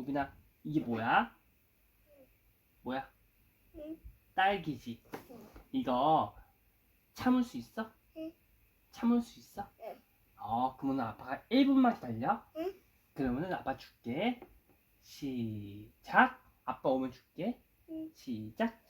무빈아 이게 뭐야? 뭐야? 응. 딸기지. 응. 이거 참을 수 있어? 응. 참을 수 있어? 응. 어, 그러면 아빠가 1분만 기다려. 응. 그러면은 아빠 줄게. 시작. 아빠 오면 줄게. 응. 시작.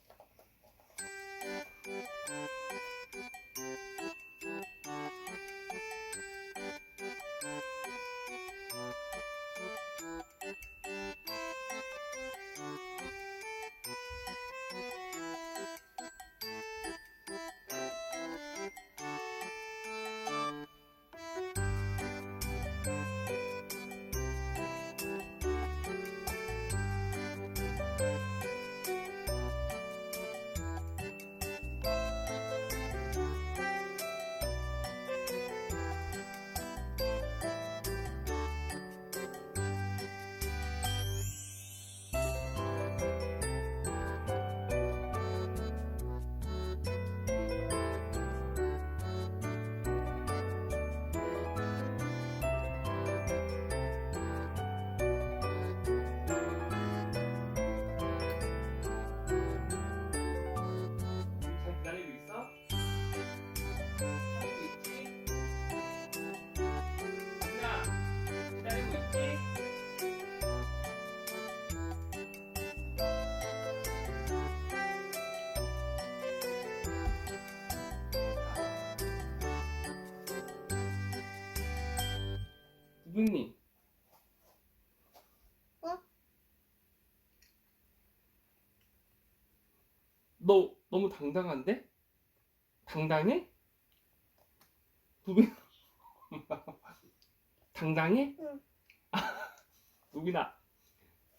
부부님 어? 너 너무 당당한데? 당당해? 부빈 당당해? 응. 누구나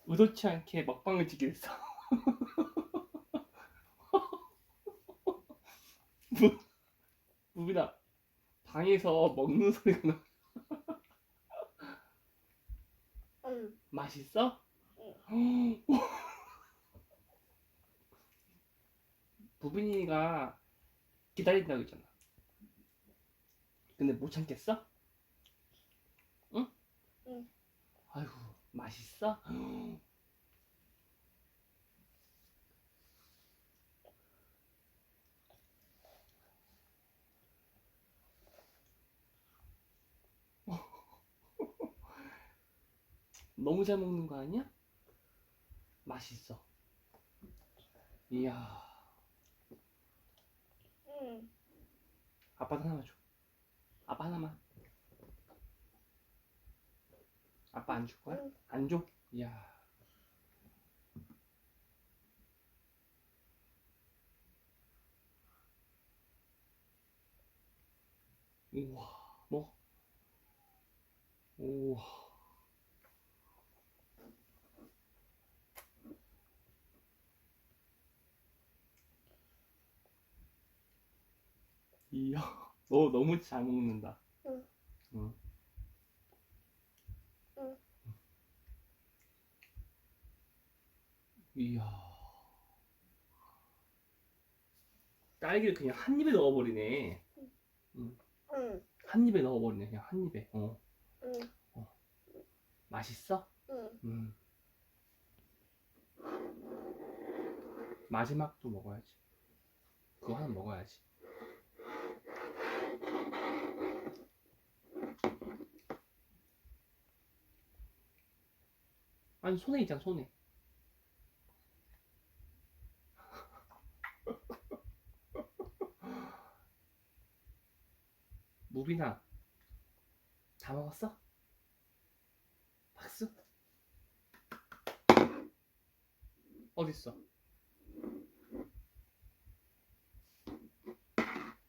의도치 않게 먹방을. 부- 부빈아 방에서 먹는 소리가 나. 응. 맛있어? 부빈이가 기다린다고 했잖아. 근데 못 참겠어? 응? 응. 아이고 맛있어? 너무 잘 먹는 거 아니야? 맛있어. 이야, 응. 아빠 하나만 줘. 아빠 하나만. 아빠 안 줄 거야? 응. 안 줘? 이야. 우와, 뭐? 우와. 이야, 너 너무 잘 먹는다. 응. 응. 응. 이야. 딸기를 그냥 한 입에 넣어버리네. 응. 한 입에 넣어버리네. 그냥 한 입에. 어. 응. 맛있어? 응. 음. 마지막도 먹어야지. 그거 하나 먹어야지. 아니 손에 있잖아 손에. 무빈아 다 먹었어? 박수? 어딨어?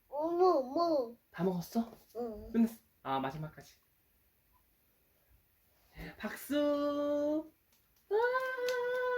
어머, 어머. 다 먹었어? 응. 끝냈어. 아 마지막까지. 박수. Bye.